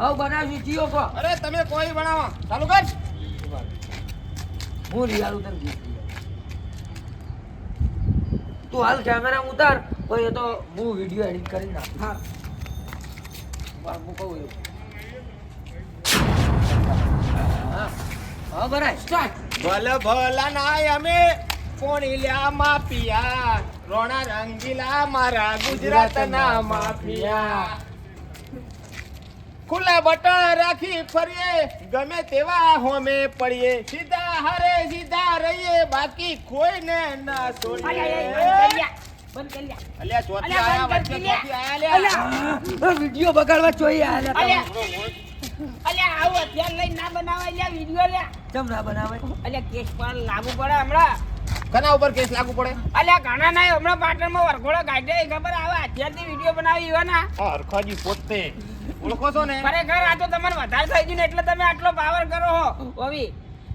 હવે બનાવશું જીઓ કો. અરે તમે કોઈ બનાવો. ચાલુ કર. હું રિયાલું તને. તું હાલ કેમેરા ઉતાર કોઈ એ તો હું વીડિયો એડિટ કરી નાખું. હા. હું કહું એવું. હા બરાબર. સ્ટાર્ટ. ભલ ભલા નાય અમે પોણી લ્યા માફિયા. રોણા રંગીલા મારા ગુજરાતના માફિયા. ખુલ્લા બટણ રાખી ફરીએ. ગમે તેવા હોમે પડીએ. સીધા હારે સીધા રહીએ. બાકી કોઈને ના છોડીએ. અલ્યા અલ્યા, વીડિયો બગાડવા જોઈએ અલ્યા અલ્યા. આવું અત્યારે લઈને ના બનાવે લ્યા વીડિયો લ્યા. કેમ ના બનાવે અલ્યા કેસ પણ લાગુ પડે હમણાં. કના ઉપર કેસ લાગુ પડે? અલ્યા ઘણા નહીં હમણાં પાટણમાં વરઘોડો કાઢે ખબર? આવે અત્યારથી વીડિયો બનાવી એવા ના. આ હરખાજી પોતે. ઓળખો છો ને? ખરેખર આ તો તમને વધારે થઈ ગયું ને એટલે તમે આટલો પાવર કરો હો ઓવી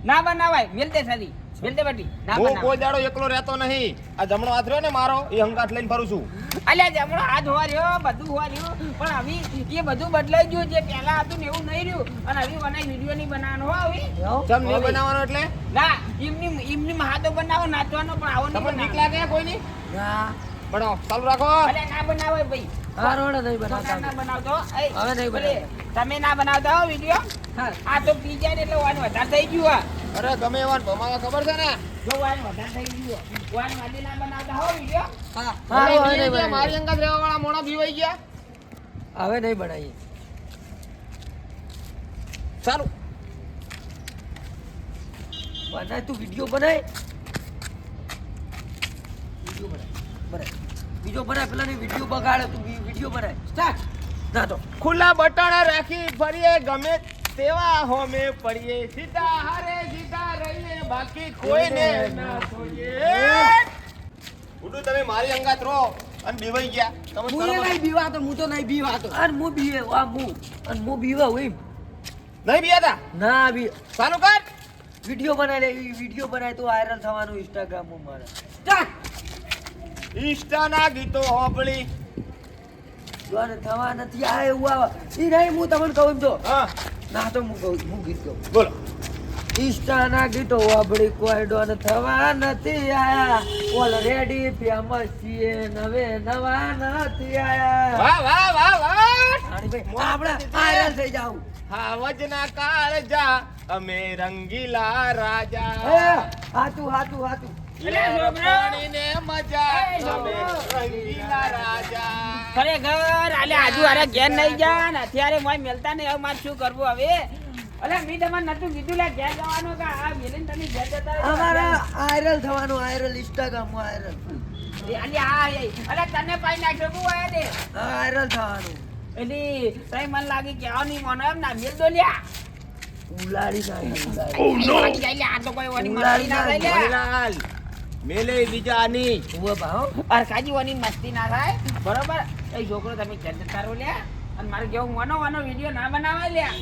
ના બનાવાય મિલતે સાદી મિલતે બટી ના હું કોઈ દાડો એકલો રહેતો નહીં. આ જમણો હાથ રહ્યો ને મારો એ હંકાટ લઈને ફરું છું. અલ્યા જમણો હાથ હોવા રહ્યો બધું હોવા રહ્યો પણ હવે એ બધું બદલાઈ ગયું જે પહેલા હતું ને એવું નહીં રહ્યું. અને હવે મને વીડિયો નહીં બનાવવાનો હો હવે જમ નહીં બનાવવાનો એટલે? ના એમની એમની હાથો બનાવો નાચવાનો પણ આવો નહીં નીકળા ગયા કોઈની ના. બનાવો. ચાલુ રાખો. અરે ના બનાવો ભાઈ. આ નહીં બનાવતા ના બનાવતો હવે નહીં બનાવતા. તમે ના બનાવતા હો વીડિયો? આ તો પી જાય એટલે વાન વધારે થઈ ગયું અરે ગમે એવા ભમાવા ખબર છે ને? જો વાન વધારે થઈ ગયું વાન વાદી ના બનાવતા હો વીડિયો? હા. અરે હવે બીવાઈ નહીં ગયા, મારી બનાવીએ. રહેવા વાળા મોણા ભીવાઈ ગયા. હવે નહીં બનાવીએ. સારું બનાય તું વીડિયો બનાય. વીડિયો બનાય. બીજો વીડિયો બગાડે તું વીડિયો બનાય સ્ટાર્ટ ના તો ખુલ્લા બટણ રાખી ફરીએ ગમે તેવા હોમે પડીએ. સીધા હારે સીધા રહીએ બાકી કોઈને ના છોડીએ ઉડુ તમે મારી અંગાત રો અને બીવાઈ ગયા. તમે હું નહીં બીવાતો હું તો નહીં બીવાતો. અને મુ બીવે આ મુ અને મુ બીવા હોય નહીં બીયા ના બી. ચાલુ કર. વીડિયો બનાય લે વીડિયો બનાય તો વાયરલ થવાનું ઇન્સ્ટાગ્રામમાં મારે. સ્ટાર્ટ ઇન્સ્ટાના ગીતો હોબળી જોને થવા નથી આ એવું આવે. ઈ નહીં હું તમને કહું જો. હા. ના તો હું કહું હું ગીત કહું બોલો. ઇન્સ્ટાના ગીતો વાપરી કોઈ ડોન થવા નથી આયા. ઓલરેડી ફેમસ છીએ નવે નવા નથી આયા. વાહ વાહ વાહ વાહ. આપણે વાયરલ થઈ જાવ હાવજના કાળજા અમે રંગીલા રાજા. હાતું હાતું હાતું ખરેખર આલે આજુ આરે ઘેર નહીં જા ને અત્યારે મોય મેલતા ને હવે મારે શું કરવું હવે? અલે મેં તમારે નતું કીધું લે ઘેર જવાનું કે આ મિલિન તમે ઘેર જતા અમારા વાયરલ થવાનું વાયરલ ઇન્સ્ટાગ્રામ વાયરલ એ અલે આ અલે તને પાઈ નાખ્યો તું આયા દે વાયરલ થવાનું. એટલે તઈ મન લાગે કે આ નહીં મને એમ ના મેલ દો લ્યા. ઉલાડી આ તો કોઈ ના મેલે બીજાની ઊભો ભાવ. અરકાજી વાની મસ્તી ના થાય. બરોબર? એ છોકરો તમે ઘેર તારો લ્યા અને મારે કેવું વાનો વાનો વીડિયો ના બનાવાય લ્યા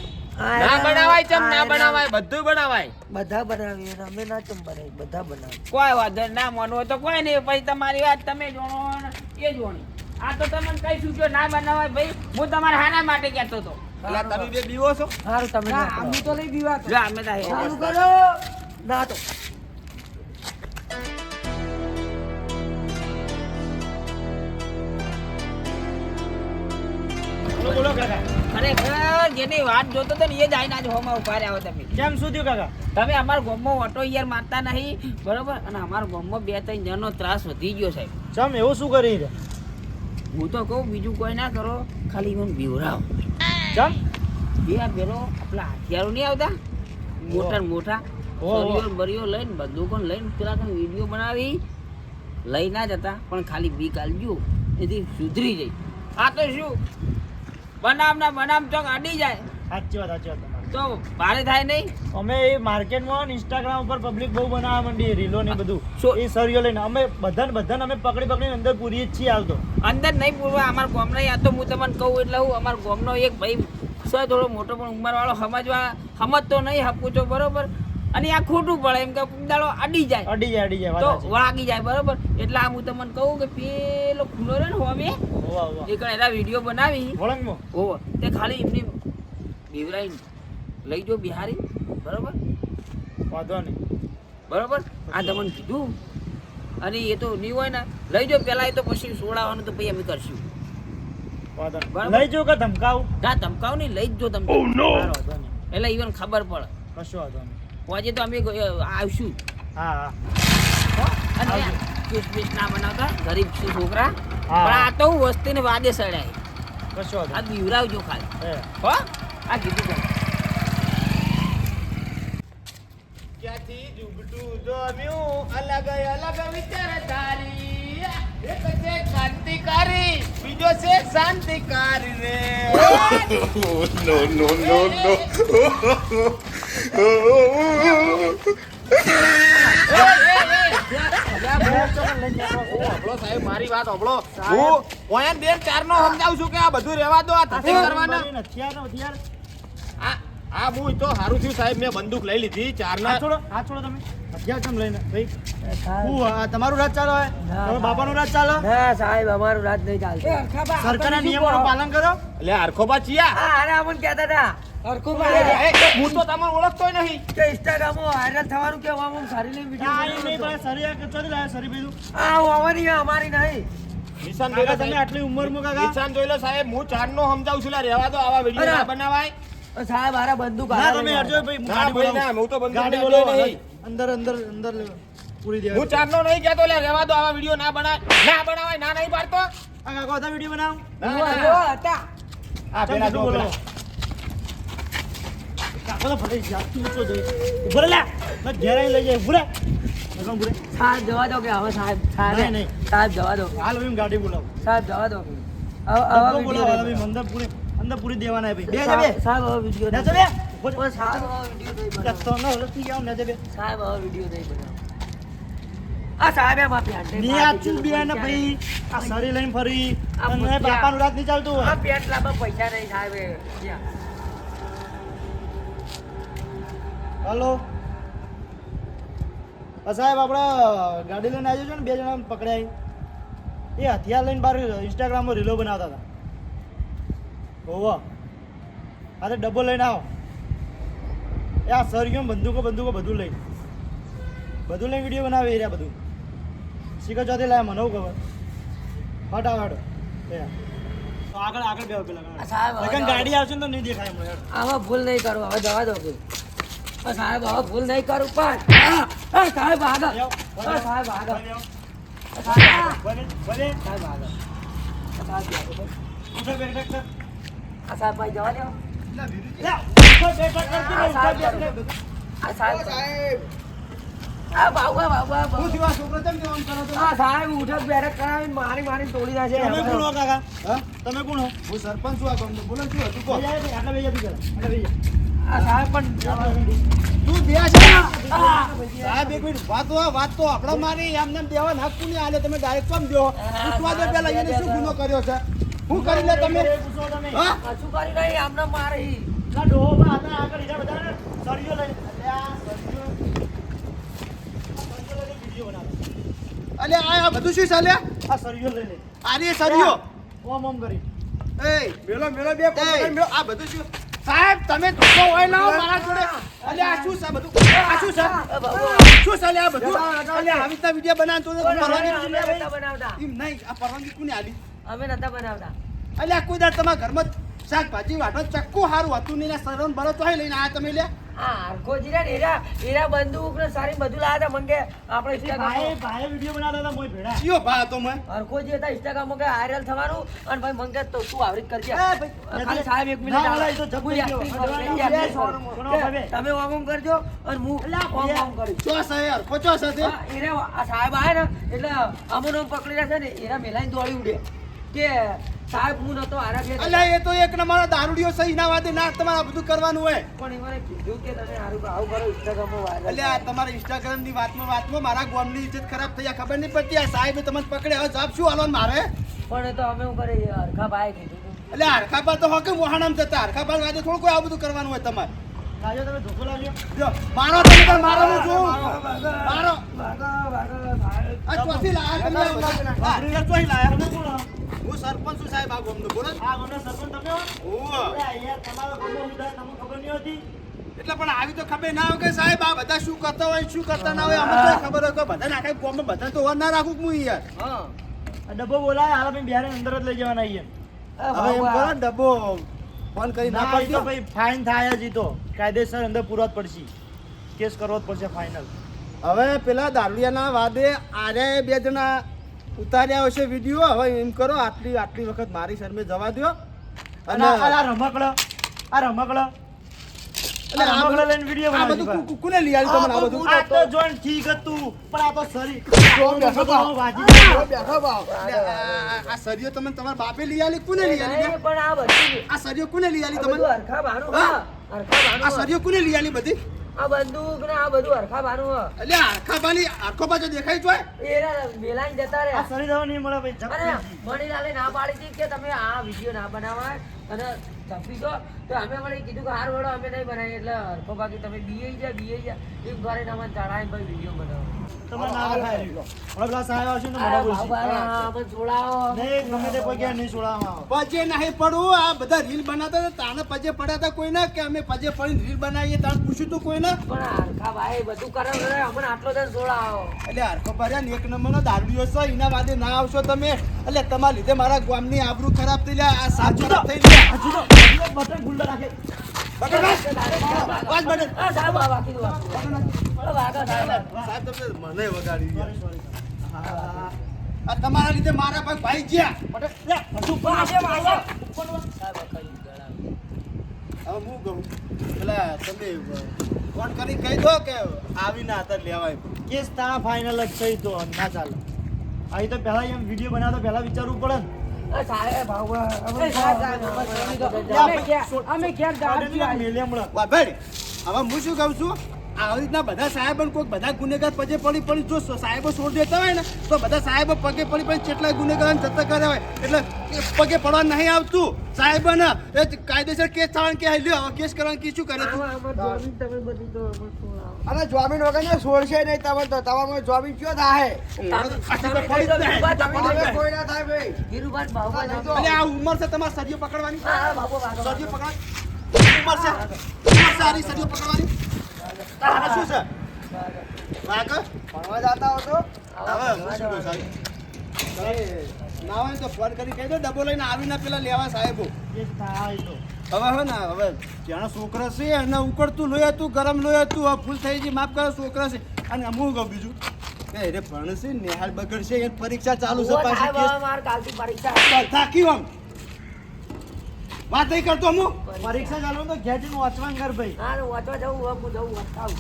ના બનાવાય ચમ ના બનાવાય બધું બનાવાય. બધા બનાવીએ અમે ના ચમ બનાવી બધા બનાવીએ. કોઈ વાંધો ના માનવું હોય તો કોઈ નહીં પછી તમારી વાત તમે જોણો ને એ જોણી. આ તો તમને કઈ સૂચો ના બનાવાય ભાઈ. હું તમારા હાના માટે કહેતો હતો. એટલે તમે બે બીવો છો? સારું તમે ના કરો. તો નહીં બીવાતો અમે ચાલુ કરો. ના તો. ખરેખર જેની વાત જોતો તો ને એ જ આઈને આજે હોમાં ઊભા રહ્યા તમે. કેમ શું થયું કાકા? તમે અમારા ગામમાં ઓટો યાર મારતા નહીં બરોબર? અને અમારા ગામમાં બે ત્રણ જણનો ત્રાસ વધી ગયો સાહેબ. ચમ એવું શું કરી રે હું તો કહું બીજું કોઈ ના કરો ખાલી મને બીવરાવ ચમ? બે આ પેલો આપણા હથિયારો નહીં આવતા? મોટા મોટા. સરિયો બરિયો લઈને બંદૂકો લઈને પેલા તમે વીડિયો બનાવી લઈ ના જતા પણ ખાલી બીક આલજો એથી સુધરી જાય. આ તો શું? બનામ ના બનામ ચોક અડી જાય. સાચી વાત સાચી વાત તો ભારે થાય નહીં? અમે એ માર્કેટમાં ઇન્સ્ટાગ્રામ ઉપર પબ્લિક બહુ બનાવવા માંડી રીલો ને બધું? એ સરિયો લઈને અમે બધાને બધાને અમે પકડી પકડીને અંદર પૂરીએ જ છીએ આવતો અંદર નહીં પૂરવા અમારું ગોમ નહીં આ તો હું તમને કહું એટલે હું અમાર ગામનો એક ભાઈ છે થોડો મોટો પણ ઉંમરવાળો સમજવા સમજતો નહીં હપું છો બરોબર? અને આ ખોટું પડે એમ કે દાડો અડી જાય. અડી જાય અડી જાય તો વાગી જાય બરોબર? એટલે આ હું તમને કહું કે પેલો ખુલ્લો રહે ને હોમે હોવા, હોવા. એક એના વીડિયો બનાવી. વળંગમાં? ઓ તે ખાલી એમની બીવરાઈ લઈ જો બિહારી બરોબર? વાંધો નહીં. બરોબર? આ તમને કીધું. અને એ તો નહીં હોય ને લઈ જો પેલા એ તો પછી સોડાવાનું તો પછી અમે કરશું. વાંધો નહીં. લઈ જો કે ધમકાવ? ના ધમકાવ નહીં લઈ જ જો તમે વાંધો નહીં. એટલે ઈવન ખબર પડે. કશું વાંધો નહીં. આજે તો અમે આવશું. હા. હા? અને. બીસ ના બનાવતા ગરીબ છે છોકરા. પણ આ તો હું વસ્તીને વાદે સડાય. કશો આ બીવરાવજો ખાલી. હો. આ કીધું તમે. ક્યાંથી જુગટું જોમ્યું? અલગ અલગ વિચારધારી. એક છે ક્રાંતિકારી બીજો છે શાંતિકારી રે. નો નો નો no. સમજાવું છું કે આ બધું રહેવા દો આ ને હથિયાર આ આ સારું થયું સાહેબ મેં બંદૂક લઈ લીધી ચારના હાથ છોડો હાથ છોડો તમે હથિયાર કેમ લઈને ભાઈ હું તમારું રાજ ચાલો હે ના, તમારા બાપાનું રાજ ચાલો ના સાહેબ અમારું રાત નહીં ચાલતું સરકારના નિયમોનું પાલન કરો એટલે હરખોબા ચિયા અરે અમને કહેતા હતા હરખું એ, એ, હું તો તમને ઓળખતોય નહીં. કે ઇન્સ્ટાગ્રામમાં વાયરલ થવાનું કે આમ સારી લઈને આ એ નહીં વીડિયો સરી આ ચોથી લાયા સરી બીજું. આ આવવાની અમારી નહીં. નિશાન કાકા તમે આટલી ઉંમરમાં કાકા. નિશાન જોઈ લો સાહેબ. હું ચારનો સમજાવું છું લે રહેવા દો આવા વીડિયો ના બનાવાય. સાહેબ આરા બંદૂક ના તમે લઈને ભાઈ ગાડી ના, હું તો બંદૂક ગાડી અંદર અંદર અંદર પૂરી હું ચારનો નહીં કહેતો લે રહેવા દો આવા વીડિયો ના બનાય ના બનાવાય ના નહીં પાડતો. આ કાકા વીડિયો બનાવ. ના, ના, હતા. આ પેલા જો પેલા. ભલે જાતું ઊંચો જઈ. ઉભરે લે. મેં ઘેર આવીને લઈ જાય ઉભરે સાહેબ જવા દો કે હવે સાહેબ. સાહેબ નહીં. સાહેબ જવા દો. હાલ હું ગાડી બોલાવું. સાહેબ જવા દો. હવે- હવે બોલાવો હવે અંદર પૂરી અંદર પૂરી દેવાના ભાઈ. બે. જબે સાહેબ હવે વિડિયો ના જબે ઊભો સાહેબ હવે વીડિયો નહીં તો ન ઓળખતી જાવ ને જબે સાહેબ હવે વીડિયો નહીં બનાવો. આ સાહેબ એમ આ પેન્ટની આ ચૂંબિયા ને ભાઈ. આ સારી લઈને ફરી. અને. બાપાનું રાત નહીં ચાલતું આ પેન્ટ લાવવા પૈસા નહીં સાહેબ હલો. સાહેબ આપણે ગાડી લઈને આવ્યો છો ને બે જણા પકડાય એ હથિયાર લઈને બહાર ઇન્સ્ટાગ્રામમાં રીલો બનાવતા હતા. ઓવો હા તો ડબ્બો લઈને આવો. એ આ સર ગયો બંદૂકો બંદૂકો બધું લઈ. બધું લઈને વીડિયો બનાવે એ રહ્યા બધું. શીખો ચોથી લાયા મને ખબર. હટાવ હટો આગળ આગળ બે પેલા હવે. ગાડી આવશે ને તો નહીં દેખાય આમાં ભૂલ નહીં કરો હવે જવા દો સાહેબ હવે ભૂલ નહીં કરું પણ. સાહેબ આગળ. સાહેબ આગળ. સાહેબ ભલે, ભલે. સાહેબ સાહેબ બેઠક આ સાહેબ ભાઈ જવા દો. બેઠક કર કે આ ઉઠો સાહેબ બેઠક કર. આ સાહેબ. આ બાબા બાબા બાબા. શું થયું આ છોકરો કેમ કેમ આમ કરો છો? આ સાહેબ ઉઠક બેઠક કરાવીને મારી મારી તોડી તમે કોણ કાકા? તમે કોણ હું? સરપંચ છું આ બોલો શું હતું? કહો. બેજા બે, આટલા બેજા સાહેબ પણ તું બે છે સાહેબ એક મિનિટ વાત તો વાત મારી એમને દેવા નાખ કોને આલે? તમે ડાયરેક્ટ કેમ દો પૂછવા દો પેલા એને શું ગુનો કર્યો છે? શું કરી લે તમે? શું કરી નહીં આમને મારી. પેલા હતા આગળ બધાને સળિયો. અલે આ બધું શું ચાલે આ સરિયો લઈ લે. આરે સરિયો ઓમ ઓમ કરી. એ મેલો મેલો બે આ બધું શું? સાહેબ તમે ધોકો હોય ના મારા જોડે. અલે આ શું છે બધું? આ શું છે. શું ચાલે આ બધું? અલે આવી રીતના વિડિયો બનાવતો તો પરવાનગી બનાવતા. એમ નહીં આ પરવાનગી કોને આલી? અમે નતા બનાવતા. અલે કોઈ દાડ તમારા ઘરમાં શાકભાજી વાટો ચક્કુ સારું હતું નહીં સરવન ભરો તો લઈને આ તમે લે આ હરખોજી ને એરા એરા બંદૂક ને સારી બધું લાવ્યા હતા મંગે. આપણે ભાઈ ઇન્સ્ટાગ્રામ ભાઈ વીડિયો બનાવતા હતા મોય ભેડા કયો ભા હતો મેં હતા ઇન્સ્ટાગ્રામ કે વાયરલ થવાનું અને ભાઈ મંગે તો તું આવરી કરજે ભાઈ, ખાલી સાહેબ એક મિનિટ એ તો હું કરું, કરું. તમે ઓમ ઓમ કરજો અને હું ઓમ ઓમ કરીશ. ચો સહે પચો સાથે હા, એને આ સાહેબ આયા ને એટલે અમુને પકડી પકડી રાખે ને એના મેલાઈને દોડી ઉડે. કે સાહેબ હું નતો આરા બે અલે એ તો એક નંબર દારૂડિયો સહી ના વાદે ના તમારે આ બધું કરવાનું હોય. પણ એમાં કીધું કે તમે આવું આવું કરો ઇન્સ્ટાગ્રામમાં વાયરલ એટલે આ તમારા ઇન્સ્ટાગ્રામની વાતમાં વાતમાં મારા ગામની ઇજ્જત ખરાબ થઈ ખબર નહીં પડતી આ સાહેબ તમને પકડે. હવે જવાબ શું હાલો મારે? પણ એ તો અમે હું કરે હરખા ભાઈ કીધું એટલે હરખા હરખાબા તો હોકે મોહાણામ જતા. હરખાબા વાદે થોડું કોઈ આ બધું કરવાનું હોય તમારે. લાજો તમે ધોકો લાવજો મારો તમે મારો હું જોઉં મારો. આ ચોથી લાયા તમે ચોઈ લાયા. હો? સરપંચ છું સાહેબ આ ગામનો બોલો. આ ગામના સરપંચ તમે હો? અરે તમારો ગામનો શું થાય તમને ખબર નહીં હતી? એટલે પણ આવી તો ખબર ના હોય કે સાહેબ આ બધા શું કરતા હોય શું કરતા ના હોય અમને તો ખબર હોય કે બધા નાખે ગામમાં બધા તો ઓર ના રાખું કે હું યાર હા. આ ડબ્બો બોલાય હાલ ભાઈ બિહારી અંદર જ લઈ જવાના છીએ હવે એમ કરો ડબ્બો ફોન કરી ના પડતો ભાઈ ફાઇન થાય જ તો. કાયદેસર અંદર પૂરવા જ પડશે. કેસ કરવો જ પડશે ફાઇનલ હવે પેલા દારૂડિયાના વાદે આરે બે જણા ઉતાર્યા હશે વીડિયો હવે એમ કરો આટલી આટલી વખત મારી શરમે જવા દો અને આ રમકડો આ રમકડો. આ સરિયો કોને લઈ આલી બધું? આ આ હા? હા આ હા. આ બંદૂક ને આ બધું હરખા બાનું એટલે આખા બાની આખો બાજુ દેખાય છે એ રહ્યા, મેલાઈને જતા આ રહ્યા સરી દવા નહીં મળે ભાઈ મણીલાલે ના પાડી હતી કે તમે આ વીડિયો ના બનાવાય અને દો તો અમે વળી કીધું કે હાર વળો અમે નહીં બનાવીએ એટલે હરખો બાકી તમે બીએ જા બીએ જા એક ઘરે અમને ચડાય ભાઈ વીડિયો બનાવો. પજે નહીં પડવું આ બધા રીલ બનાવતા હતા તાને પજે પડ્યા હતા કોઈને? કે અમે પજે પડીને રીલ બનાવીએ તાને પૂછ્યું તું કોઈને? પણ હરખા ભાઈ બધું કરે આટલો જ છોડાવો એટલે હરખો ભર્યા ને એક નંબરનો દારૂડિયો છે એના વાદે ના આવશો તમે. એટલે તમારા લીધે મારા ગામની આબરૂ ખરાબ થઈ જાય આ સાચું થઈ તો. તમારા લીધે મારા ભાઈ ભાઈ ગયા વાગે, વાગે. હવે હું કહું એટલે તમે ફોન કરી કહી દો કે આવીને આતર લેવાય કેસ તા ફાઇનલ જ થઈ તો ના ચાલે અહીં તો પહેલા એમ વીડિયો બનાવતો પહેલા વિચારવું પડે ને અમે ક્યાં- હવે હું શું કહું છું? આવી રીતના બધા સાહેબ કોઈક બધા ગુનેગાર પગે પડી પડી જો સાહેબો છોડ દેતા હોય ને તો બધા સાહેબો પગે પડી પડી કેટલાય ગુનેગાર જતા કર્યા હોય. એટલે પગે પડવા નહીં આવતું. સાહેબ ને એ કાયદેસર કેસ થવાનું કે લ્યો હવે કેસ કરવાનું કે શું કરે તું? આમાં જોડીને તમે બધી તો અમે છોડાવો. અને જોમીન વગર ને છોડશે નહીં તમે તો. તમારે જોમીન કયો થાય? કોઈ આ ઉંમર છે તમારે સદીઓ પકડવાની? સદીઓ પકડવાની? ઉંમર છે? સારી સદીઓ પકડવાની? તારે શું છે? વાક ભણવા જતા હો તો હવે હું શું કહું સાહેબ? ના હોય તો ફોન કરી કહી દો ડબ્બો લઈને આવીને પેલા લેવા સાહેબો થાય તો. હવે હવે ને હવે જ્યાં છોકરા છે એને ઉકળતું લોહી હતું ગરમ લોહી હતું હવે ફૂલ થઈ ગઈ માફ કરો છોકરા છે. અને હું કહું બીજું અરે રે ભણશે નિહાળ બગડશે એ પરીક્ષા ચાલુ છે પાછી પરીક્ષા. થાકી આમ વાત નહીં કરતો હું. પરીક્ષા ચાલુ તો ઘેર જઈને વાંચવાનું કર ભાઈ હા, વાંચવા જવું હોય, હું. જવું વાંચતાવું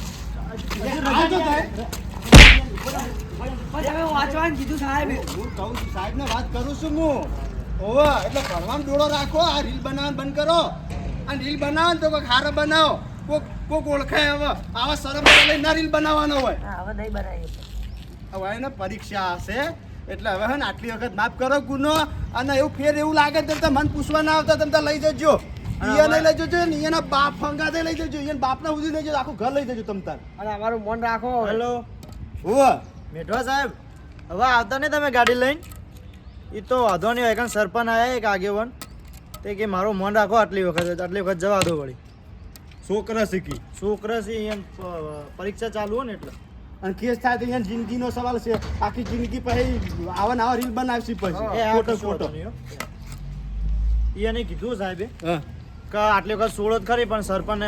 વાંચવાનું કીધું સાહેબ. હું કહું છું સાહેબને વાત કરું છું હું. ઓવે એટલે ભણવામાં ડોળો રાખો આ રીલ બનાવવાનું બંધ કરો. આ રીલ બનાવો તો કોઈક હારા બનાવો. કોક કોક ઓળખાય હવે. આવા શરમ લઈને ના રીલ બનાવવાનો હોય. હવે નહીં બનાવી હવે એને પરીક્ષા હશે. એટલે હવે હે ને આટલી વખત માફ કરો ગુનો અને એવું ફેર એવું લાગે તો તમે મને પૂછવા ના આવતા તમે લઈ જજો. એને લઈ જજો ને એના બાપ ફંગાતે લઈ જજો એને બાપના સુધી લઈ જજો આખું ઘર લઈ જજો તમ તાર. અને અમારું મન રાખો હેલો. હોવે. મેઠવા સાહેબ હવે આવતા નહીં તમે ગાડી લઈને? એ તો વાંધો નહીં હોય સરપંચ આવ્યા એક આગેવાન. તે કે મારું મન રાખો આટલી વખત આટલી વખત જવા દો વળી. છોકરા શીખી. છોકરા છે એમ પરીક્ષા ચાલુ હોય ને એટલે. અને કેસ થાય તો અહીંયા જિંદગીનો સવાલ છે. આખી જિંદગી પછી આવા નવા રીલ બનાવશી પછી. ખોટો ખોટો. એને કીધું સાહેબે કે આટલી વખત સોળો જ ખરી પણ સરપંચ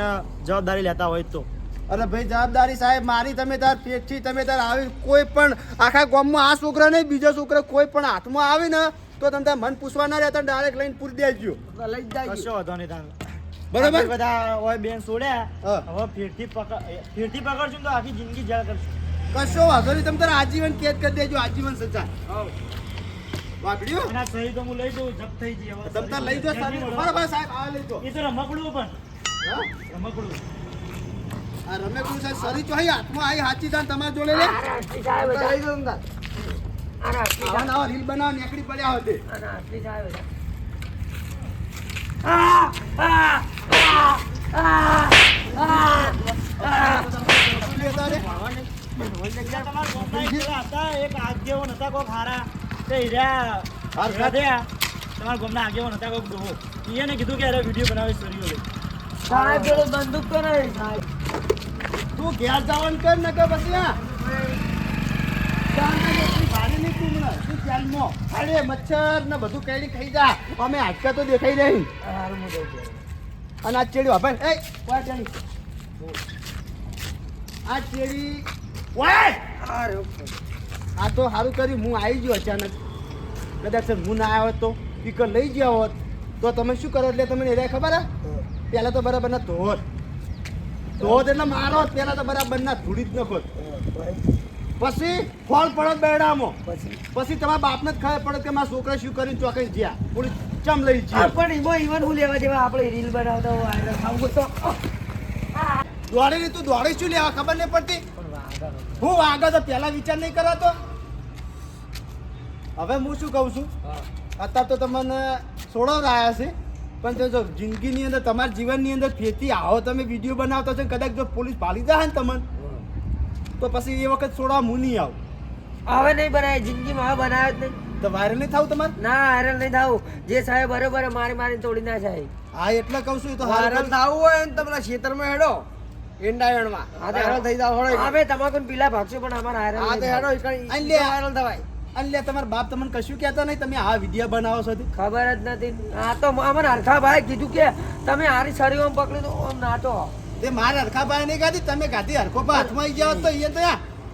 જવાબદારી લેતા હોય તો. અરે ભાઈ જવાબદારી સાહેબ મારી તમે તાર પેટથી તમે તાર આવી કોઈ પણ આખા ગામમાં આ છોકરા નહીં બીજા છોકરા કોઈ પણ હાથમાં આવે ને તો તમે મન પૂછવા ના રહેતા ડાયરેક્ટ લઈને પૂરી દેજો. લઈ જાય કશો વાંધો નહીં તારે. બરાબર? બધા હોય બેન સોડ્યા છોડ્યા હવે ફીરથી પકડ ફીરથી પકડશું તો આખી જિંદગી જળ કરશું. કશો વાંધો નહીં તમે તારા આજીવન કેદ કરી દેજો આજીવન સજા. વાપડ્યું એના સહી તો હું લઈ જઉં જપ થઈ જઈ હવે તમે તાર લઈ જાઓ સાહેબ. બરાબર સાહેબ આ લઈ જાઓ. એ તો રમકડું પણ. રમકડું. આ રમેશભાઈ સાહેબ સરી ચોહી હાથમાં આવી હાચી તાન તમારા જોડે લે. આના અસલી સાહેબ તો લઈ દો ને તાર. આના અસલી આવા નવા રીલ બનાવવા નીકળી પડ્યા હોતે આના સાહેબ આ, આ, આ, આ, આ, એક પેલા આગેવાન હતા કોક હારા તે હાર ભેગા થયા તમારા ગામના આગેવાન હતા કોઈક ડોહો એને કીધું કે અરે વીડિયો બનાવે સ્ટોરીઓ સાહેબ બંદૂક તો તું ઘેર જવાનું કર ને કે પછી અરે મચ્છર ને બધું કઈ ખાઈ જા અમે હાડકા તો દેખાઈ રહી હારું. અને આ ચેડી વાપર એ આ ચેડી વાય! હારું. આ તો સારું કર્યું હું આવી ગયો અચાનક. કદાચ હું ના આવ્યો તો પીકર લઈ ગયા હોત તો તમે શું કરો? એટલે તમને એરિયા ખબર હે? પહેલાં તો બરાબર ના ધોત ધોત એટલે મારો પહેલાં તો બરાબર ના ધૂળી જ નખો પછી ફોલ પડત બેડામાં. પછી? તમારા બાપને જ ખબર પડે કે મારા છોકરા શું કરીને ચોકસ જ્યાં પૂરી ચમ લઈ આ પણ એમાં ઈવન હું લેવા જેવા આપણે રીલ બનાવતા હોય વાયરલ તો. દોડી તું દોડી શું લેવા? ખબર નહીં પડતી? પણ વાંધો નહીં. હું આગળ તો પહેલા વિચાર નહીં કરાતો. હવે હું શું કહું છું. અત્યારે તો તમને છોડાવરાયા છે પણ જો- જિંદગીની અંદર તમારા જીવનની અંદર ફેતી આવો તમે વીડિયો બનાવતો છો કદાચ જો પોલીસ પાડી જાય ને તમને તો પછી એ વખત છોડવા હું નહીં આવું. હવે નહીં બનાવે જિંદગીમાં હવે બનાવે જ નહીં. તો વાયરલ નહીં થવું તમારે? ના વાયરલ નહીં થાવું જે સાહેબ બરોબર મારી મારી તોડી ના જાય. હા એટલે કહું છું તો વાયરલ. થવું હોય ને તો પેલા ખેતરમાં હેડો. એંડાયણમાં વાયરલ થઈ જાવ હળો હવે તમાકુ પીલા ભાગશું પણ અમારે વાયરલ આ તો થવું. ઈ અને થવાય. અને લે બાપ તમને કશું કહેતા નહીં તમે આ વીડિયો બનાવો છો તે. ખબર જ નથી. આ તો અમારે હરખાભાઈ કીધું કે તમે હારી સરી ઓમ પકડી દો ઓમ નાચો તે મારે હરખાભાઈ નહીં ગાધી તમે ગાધી હરખો હાથમાં આવી ગયા હોત તો એ તો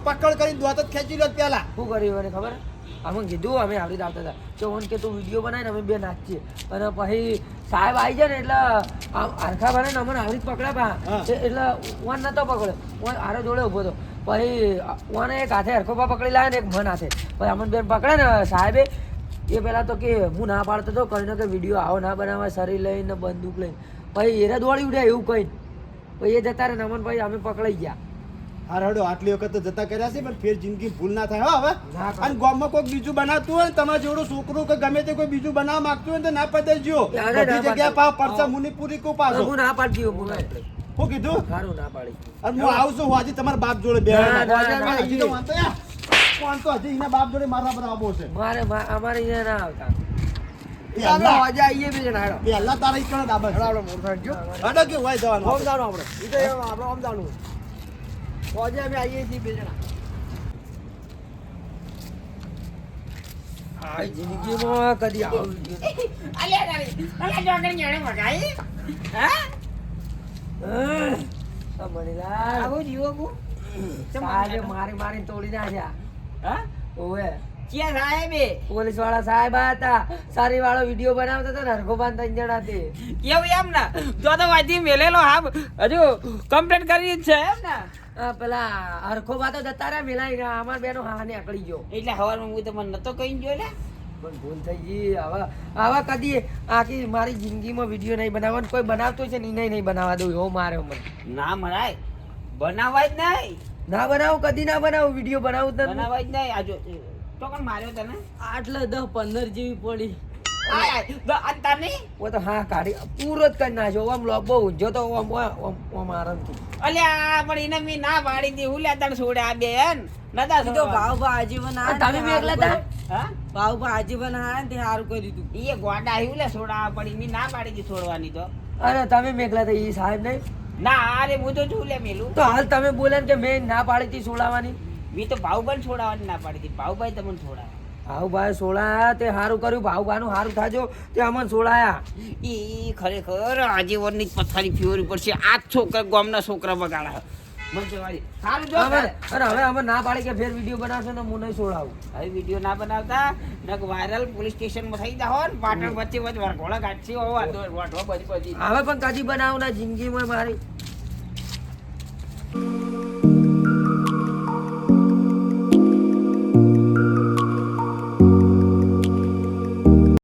પકડ કરીને દોત જ ખેંચી લો પેલા. શું કર્યું ખબર? અમે કીધું અમે આવડી જ આવતા હતા. કે ઓન કે તું વીડિયો બનાવીને અમે બે નાચીએ. અને પછી સાહેબ આવી જાય ને એટલે આમ હરખા ભાઈ અમને આવડી જ પકડે પા એટલે ઓન નતો પકડ્યો. ઓન આરો જોડે ઊભો હતો. પછી ઓને એક હાથે હરખો પા પકડી લાવે ને એક મન હાથે. પછી અમને બેન પકડે ને સાહેબે. એ પહેલાં તો કે હું ના પાડતો હતો કહીને કે વીડિયો આવો ના બનાવે શરીર લઈને બંદૂક લઈને. પછી એરે દોડી ઉડ્યા એવું કઈ પછી એ જતા રહે ને અમને પછી અમે પકડાઈ ગયા. હા રડો આટલી વખત તો જતા કર્યા છે પણ ફેર જિંદગી ભૂલ ના થાય હવે. અને ગામમાં કોઈક બીજું બનાવતું હોય ને તમારા જેવડું છોકરું કે ગમે તે કોઈ બીજું બનાવવા માંગતું હોય તો ના અરે બધી જગ્યા પા પરસા મુની પૂરી કો પાછો. હું ના પાડતી હું હું કીધું? સારું ના પાડી અને હું આવું છું હું આજે તમારા બાપ જોડે બે હજી તો વાંધો યા. વાંધો હજી એના બાપ જોડે મારા પર આવો છે. મારે અમારે અહીંયા ના આવતા. પેલા તારા ડાબર હેડો કે હોય જવાનું આપણે. આપણે. જાણું હોજે અમે આવીએ છીએ બે જણા આ જિંદગીમાં કદી આવું વીડિયો નહીં. આ મણીલાલ, સાહેબે મારી મારીને તોડી નાખ્યા ઓવે પોલીસવાળા સાહેબ હતા સારી વાળો વીડિયો બનાવતા હતા ને હરખોબાન ત્રણ જણા તે કેવું એમ ને જો તો વાંચી મેલેલો હાબ હજુ કમ્પ્લેટ કરી જ છે એમ ને પેલા હરખો વાતો જતા રહ્યા મિલાઈ અમાર બેનો હાને અકળી ગયો. એટલે હવારમાં હું તમને નતો કહી ગયો એટલે પણ ભૂલ થઈ ગઈ. આવા આવા કદી આખી મારી જિંદગીમાં વીડિયો નહીં બનાવવાનો. કોઈ બનાવતો છે ને ઈ નહીં બનાવવા દઉં. એવો મારે મને ના મરાય. બનાવાય જ નહીં. ના બનાવું કદી ના બનાવું. વીડિયો બનાવું તને બનાવાય જ નહીં. આજો તો કોણ માર્યો તને? આટલે દસ પંદર જેવી પડી. તને ઓ તો હા કાઢી પૂરો જ કરી નાખ્યો. આમ લોબો ઊંઝો તો આમ આમ આમ આરામથી. અલ્યા પણ એને મેં ના પાડી દી. ઉલ્યા તને છોડે આ બેન. નતા તો ભાવ ભાવ આજીવન આ તમે તમે મેકલા તા? હા? ભાવ ભાવ આજીવન આ તે સારું કરી દીધું. એ ગોડા આવ્યું લે છોડા પડી. મેં ના પાડી દી છોડવાની તો. અરે તમે મેકલા તો? એ સાહેબ નહીં? ના અરે હું તો છું લે મેલું. તો હાલ તમે બોલે ને કે મેં ના પાડી દી સોડાવાની મેં તો ભાવભાઈ છોડાવવાની ના પાડી દી ભાવભાઈ તમને છોડાવે. ભાવભાઈ સોળાયા તે સારું કર્યું ભાવભાઈનું સારું થાજો. તે અમન સોળાયા. એ ખરેખર આજીવનની જ પથારી ઉપર પડશે. આ જ છોકરા ગામના છોકરા બગાડા. અરે હવે અમે ના પાડી કે ફેર વીડિયો બનાવશો ને હું નહીં સોડાવું હવે વીડિયો ના બનાવતા નક વાયરલ પોલીસ સ્ટેશનમાં થઈ જાવ ને. પાટણ વચ્ચે વચ્ચે વરઘોડા બધી બધી. હવે પણ કદી બનાવું ના જિંદગીમાં મારી.